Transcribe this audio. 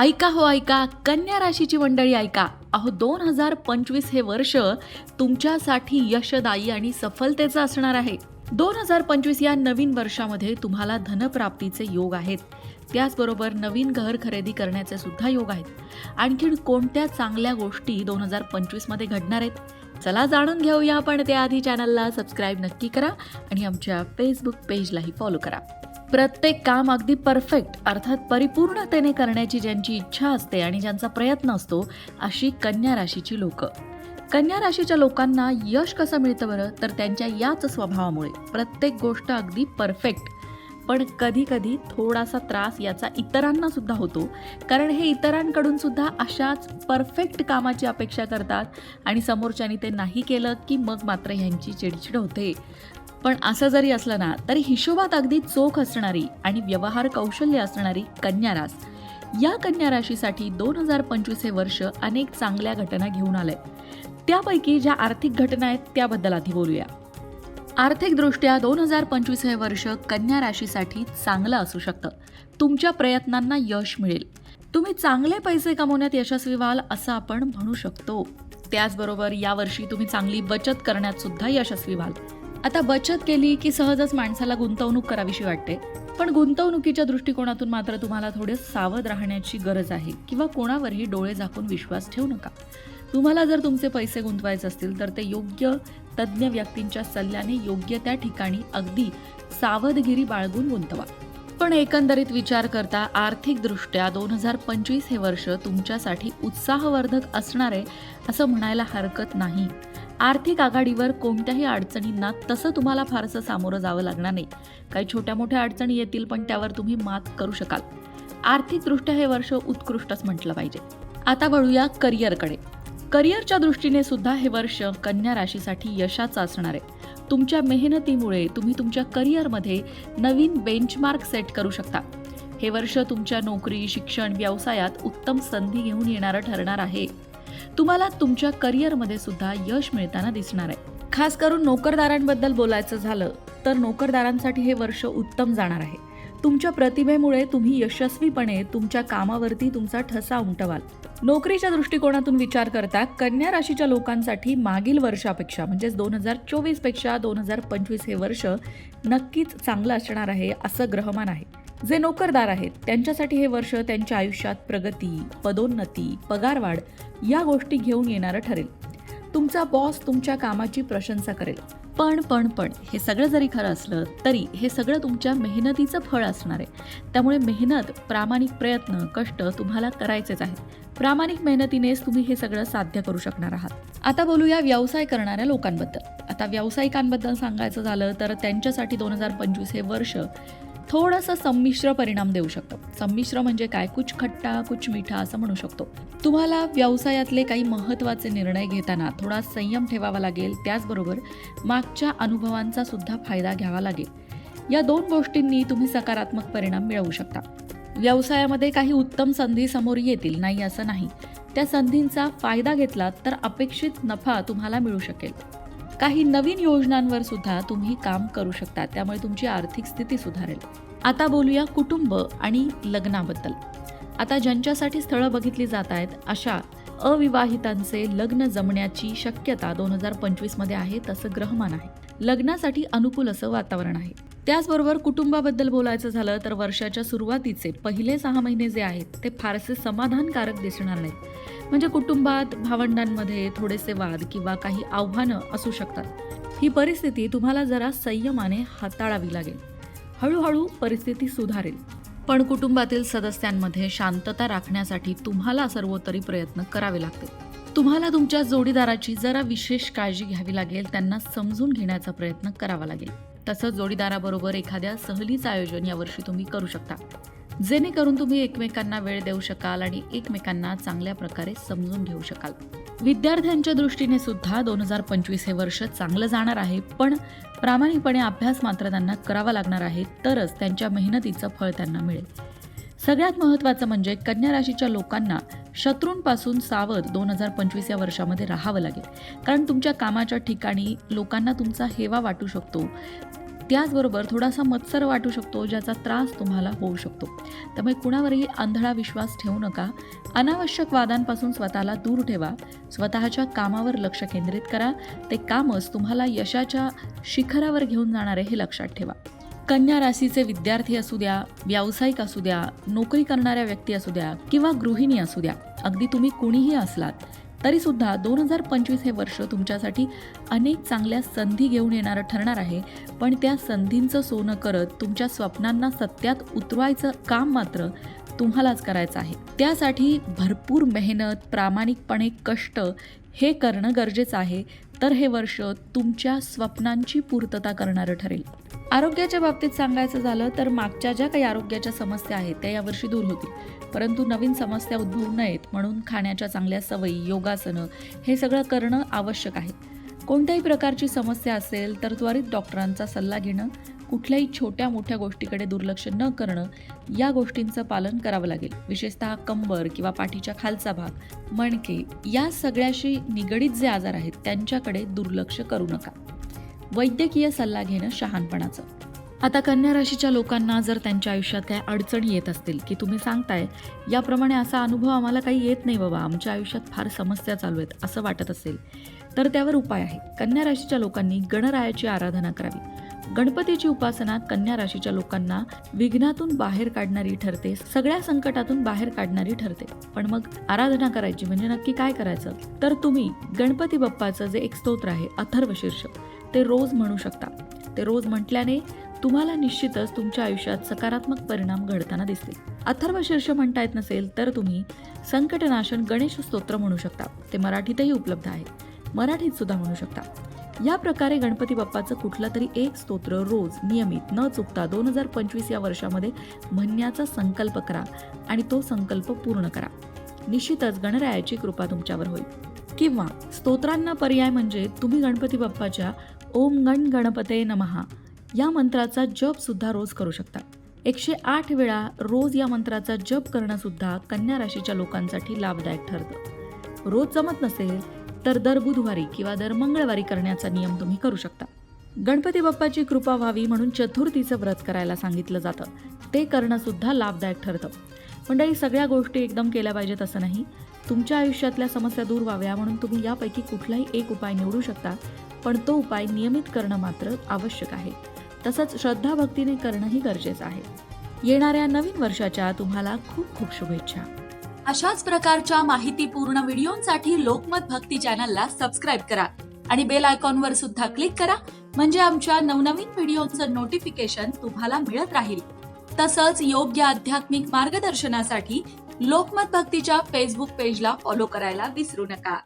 ऐका हो ऐका. कन्या राशीची मंडळी ऐका. अहो दोन हजार पंचवीस हे वर्ष तुमच्यासाठी यशदायी आणि सफलतेचं असणार आहे. दोन हजार पंचवीस या नवीन वर्षामध्ये तुम्हाला धनप्राप्तीचे योग आहेत. त्याचबरोबर नवीन घर खरेदी करण्याचे सुद्धा योग आहेत. आणखीन कोणत्या चांगल्या गोष्टी दोन हजार पंचवीसमध्ये घडणार आहेत? चला जाणून घेऊया आपण. त्याआधी चॅनलला सबस्क्राईब नक्की करा आणि आमच्या फेसबुक पेजलाही फॉलो करा. प्रत्येक काम अगदी परफेक्ट अर्थात परिपूर्णतेने करण्याची ज्यांची इच्छा असते आणि ज्यांचा प्रयत्न असतो अशी कन्या राशीची लोक. कन्या राशीच्या लोकांना यश कसं मिळतं बरं? तर त्यांच्या याच स्वभावामुळे. प्रत्येक गोष्ट अगदी परफेक्ट. पण कधी कधी थोडासा त्रास याचा इतरांना सुद्धा होतो. कारण हे इतरांकडून सुद्धा अशाच परफेक्ट कामाची अपेक्षा करतात आणि समोरच्यांनी ते नाही केलं की मग मात्र ह्यांची चिडचिड होते. पण असं जरी असलं ना तरी हिशोबात अगदी चोख असणारी आणि व्यवहार कौशल्य असणारी कन्या रास. या कन्या राशीसाठी दोन हजार पंचवीस हे वर्ष अनेक चांगल्या घटना घेऊन आलंय. त्यापैकी ज्या आर्थिक घटना आहेत त्याबद्दल आधी बोलूया. आर्थिकदृष्ट्या दोन हजार पंचवीस हे वर्ष कन्या राशीसाठी चांगलं असू शकतं. तुमच्या प्रयत्नांना यश मिळेल. तुम्ही चांगले पैसे कमवण्यात यशस्वी व्हाल असं आपण म्हणू शकतो. त्याचबरोबर यावर्षी तुम्ही चांगली बचत करण्यात सुद्धा यशस्वी व्हाल. आता बचत केली की सहजच माणसाला गुंतवणूक करावीशी वाटते. पण गुंतवणुकीच्या दृष्टिकोनातून मात्र तुम्हाला थोडे सावध राहण्याची गरज आहे किंवा कोणावरही डोळे झाकून विश्वास ठेवू नका. तुम्हाला जर तुमचे पैसे गुंतवायचे असतील तर ते योग्य तज्ज्ञ व्यक्तींच्या सल्ल्याने योग्य त्या ठिकाणी अगदी सावधगिरी बाळगून गुंतवा. पण एकंदरीत विचार करता आर्थिकदृष्ट्या दोन हजार पंचवीस हे वर्ष तुमच्यासाठी उत्साहवर्धक असणारे असं म्हणायला हरकत नाही. आर्थिक आघाडीवर कोणत्याही अडचणींना तसं तुम्हाला फारसं सामोरं जावं लागणार नाही. काही छोट्या मोठ्या अडचणी येतील पण त्यावर तुम्ही मात करू शकाल. आर्थिकदृष्ट्या हे वर्ष उत्कृष्टच म्हटलं पाहिजे. आता वळूया करिअरकडे. करिअरच्या दृष्टीने सुद्धा हे वर्ष कन्या राशीसाठी यशाचं असणार आहे. तुमच्या मेहनतीमुळे तुम्ही तुमच्या करिअरमध्ये नवीन बेंचमार्क सेट करू शकता. हे वर्ष तुमच्या नोकरी शिक्षण व्यवसायात उत्तम संधी घेऊन येणारं ठरणार आहे. तुम्हाला तुमच्या करिअरमध्ये सुद्धा यश मिळताना दिसणार आहे. खास करून नोकरदारांबद्दल बोलायचं झालं तर नोकरदारांसाठी हे वर्ष उत्तम जाणार आहे. तुमच्या प्रतिभेमुळे तुम्ही यशस्वीपणे तुमच्या कामावरती तुमचा ठसा उमटवाल. नोकरीच्या दृष्टिकोनातून विचार करता कन्या राशीच्या लोकांसाठी मागील वर्षापेक्षा म्हणजेच दोन हजार चोवीसपेक्षा दोन हजार पंचवीस हे वर्ष नक्कीच चांगलं असणार आहे असं ग्रहमान आहे. जे नोकरदार आहेत त्यांच्यासाठी हे वर्ष त्यांच्या आयुष्यात प्रगती पदोन्नती पगारवाढ या गोष्टी घेऊन येणारं ठरेल. तुमचा बॉस तुमच्या कामाची प्रशंसा करेल. पण पण पण हे सगळं जरी खरं असलं तरी हे सगळं तुमच्या मेहनतीचं फळ असणार आहे. त्यामुळे मेहनत प्रामाणिक प्रयत्न कष्ट तुम्हाला करायचेच आहेत. प्रामाणिक मेहनतीनेच तुम्ही हे सगळं साध्य करू शकणार आहात. आता बोलूया व्यवसाय करणाऱ्या लोकांबद्दल. आता व्यावसायिकांबद्दल सांगायचं झालं तर त्यांच्यासाठी दोन हजार पंचवीस हे वर्ष थोडासा संमिश्र परिणाम देऊ शकतो. संमिश्र म्हणजे काय? कुछ खट्टा कुछ मिठा असं म्हणू शकतो. तुम्हाला व्यवसायातले काही महत्त्वाचे निर्णय घेताना थोडा संयम ठेवावा लागेल. त्याचबरोबर मागच्या अनुभवांचा सुद्धा फायदा घ्यावा लागेल. या दोन गोष्टींनी तुम्ही सकारात्मक परिणाम मिळवू शकता. व्यवसायामध्ये काही उत्तम संधी समोर येतील. नाही असं नाही. त्या संधींचा फायदा घेतलात तर अपेक्षित नफा तुम्हाला मिळू शकेल. काही नवीन योजनांवर सुद्धा तुम्ही काम करू शकता. त्यामुळे तुमची आर्थिक स्थिती सुधारेल. आता बोलूया कुटुंब आणि लग्नाबद्दल. आता ज्यांच्यासाठी स्थळं बघितली जात आहेत अशा अविवाहितांचे लग्न जमण्याची शक्यता दोन हजार पंचवीसमध्ये आहे तसं ग्रहमान आहे. लग्नासाठी अनुकूल असं वातावरण आहे. त्याचबरोबर कुटुंबाबद्दल बोलायचं झालं तर वर्षाच्या सुरुवातीचे पहिले सहा महिने जे आहेत ते फारसे समाधानकारक दिसणार नाहीत. म्हणजे कुटुंबात भावंडांमध्ये थोडेसे वाद किंवा काही आव्हानं असू शकतात. ही परिस्थिती तुम्हाला जरा संयमाने हाताळावी लागेल. हळूहळू परिस्थिती सुधारेल. पण कुटुंबातील सदस्यांमध्ये शांतता राखण्यासाठी तुम्हाला सर्वोत्तरी प्रयत्न करावे लागतील. तुम्हाला तुमच्या जोडीदाराची जरा विशेष काळजी घ्यावी लागेल त्यांना समजून घेण्याचा प्रयत्न करावा लागेल. तसंच जोडीदाराबरोबर एखाद्या सहलीचं आयोजन यावर्षी तुम्ही करू शकता. जेणेकरून तुम्ही एकमेकांना वेळ देऊ शकाल आणि एकमेकांना चांगल्या प्रकारे समजून घेऊ शकाल. विद्यार्थ्यांच्या दृष्टीने सुद्धा दोन हजार पंचवीस हे वर्ष चांगलं जाणार आहे पण प्रामाणिकपणे अभ्यास मात्र त्यांना करावा लागणार आहे तरच त्यांच्या मेहनतीचं फळ त्यांना मिळेल. सगळ्यात महत्त्वाचं म्हणजे कन्या राशीच्या लोकांना शत्रूंपासून सावध दोन हजार पंचवीस या वर्षामध्ये राहावं लागेल. कारण तुमच्या कामाच्या ठिकाणी लोकांना तुमचा हेवा वाटू शकतो. त्याचबरोबर थोडासा मत्सर वाटू शकतो ज्याचा त्रास तुम्हाला होऊ शकतो. त्यामुळे कुणावरही आंधळा विश्वास ठेवू नका. अनावश्यक वादांपासून स्वतःला दूर ठेवा. स्वतःच्या कामावर लक्ष केंद्रित करा. ते कामच तुम्हाला यशाच्या शिखरावर घेऊन जाणारे हे लक्षात ठेवा. कन्या राशीचे विद्यार्थी असू द्या व्यावसायिक असू द्या नोकरी करणाऱ्या व्यक्ती असू द्या किंवा गृहिणी असू द्या अगदी तुम्ही कुणीही असलात तरी सुद्धा दोन हजार पंचवीस हे वर्ष तुमच्यासाठी अनेक चांगल्या संधी घेऊन येणारं ठरणार आहे. पण त्या संधींचं सोनं करत तुमच्या स्वप्नांना सत्यात उतरवायचं काम मात्र तुम्हालाच करायचं आहे. त्यासाठी भरपूर मेहनत प्रामाणिकपणे कष्ट हे करणं गरजेचं आहे. तर हे वर्ष तुमच्या स्वप्नांची पूर्तता करणारं ठरेल. आरोग्याच्या बाबतीत सांगायचं झालं तर मागच्या ज्या काही आरोग्याच्या समस्या आहेत त्या यावर्षी दूर होतील. परंतु नवीन समस्या उद्भवू नयेत म्हणून खाण्याच्या चांगल्या सवयी योगासनं हे सगळं करणं आवश्यक आहे. कोणत्याही प्रकारची समस्या असेल तर त्वरित डॉक्टरांचा सल्ला घेणं कुठल्याही छोट्या मोठ्या गोष्टीकडे दुर्लक्ष न करणं या गोष्टींचं पालन करावं लागेल. विशेषतः कंबर किंवा पाठीच्या खालचा भाग मणके या सगळ्याशी निगडीत जे आजार आहेत त्यांच्याकडे दुर्लक्ष करू नका. वैद्यकीय सल्ला घेणं शहाणपणाचं. आता कन्या राशीच्या लोकांना जर त्यांच्या आयुष्यात काही अडचणी येत असतील की तुम्ही सांगताय याप्रमाणे असा अनुभव आम्हाला काही येत नाही बाबा. आमच्या आयुष्यात फार समस्या चालू आहेत असं वाटत असेल. तर त्यावर उपाय आहे. कन्या राशीच्या लोकांनी गणरायाची आराधना करावी. गणपतीची उपासना कन्या राशीच्या लोकांना विघ्नातून बाहेर काढणारी ठरते सगळ्या संकटातून बाहेर काढणारी ठरते. पण मग आराधना करायची म्हणजे नक्की काय करायचं? तर तुम्ही गणपती बाप्पाचं जे एक स्तोत्र आहे अथर्व शीर्ष ते रोज म्हणू शकता. ते रोज म्हटल्याने तुम्हाला निश्चितच तुमच्या आयुष्यात सकारात्मक परिणाम घडताना दिसतील. अथर्व शीर्ष म्हणता येत नसेल तर तुम्ही संकटनाशन गणेश स्तोत्र म्हणू शकता. ते मराठीतही उपलब्ध आहे. मराठीत सुद्धा म्हणू शकता. या प्रकारे गणपती बाप्पाचं कुठला तरी एक स्तोत्र रोज नियमित न चुकता दोन हजार पंचवीस या वर्षामध्ये म्हणण्याचा संकल्प करा आणि तो संकल्प पूर्ण करा. निश्चितच गणरायाची कृपा तुमच्यावर होईल. किंवा स्तोत्रांना पर्याय म्हणजे तुम्ही गणपती बाप्पाच्या ओम गण गणपते नमहा या मंत्राचा जपसुद्धा रोज करू शकता. एकशे आठ वेळा रोज या मंत्राचा जप करणंसुद्धा कन्या राशीच्या लोकांसाठी लाभदायक ठरतं. रोज जमत नसेल तर दर बुधवारी किंवा दर मंगळवारी करण्याचा नियम तुम्ही करू शकता. गणपती बाप्पाची कृपा व्हावी म्हणून चतुर्थीचं व्रत करायला सांगितलं जातं. ते करणंसुद्धा लाभदायक ठरतं. मंडळी सगळ्या गोष्टी एकदम केल्या पाहिजेत असं नाही. तुमच्या आयुष्यातल्या समस्या दूर व्हाव्या म्हणून तुम्ही यापैकी कुठलाही एक उपाय निवडू शकता. पण तो उपाय नियमित करणं मात्र आवश्यक आहे. तसंच श्रद्धा भक्तीने करणंही गरजेचं आहे. येणाऱ्या नवीन वर्षाच्या तुम्हाला खूप खूप शुभेच्छा. अशाच प्रकारच्या माहितीपूर्ण व्हिडिओंसाठी लोकमत भक्ती चॅनलला सबस्क्राईब करा आणि बेल आयकॉनवर सुद्धा क्लिक करा म्हणजे आमच्या नवनवीन व्हिडिओचं नोटिफिकेशन तुम्हाला मिळत राहील. तसंच योग्य आध्यात्मिक मार्गदर्शनासाठी लोकमत भक्तीच्या फेसबुक पेजला फॉलो करायला विसरू नका.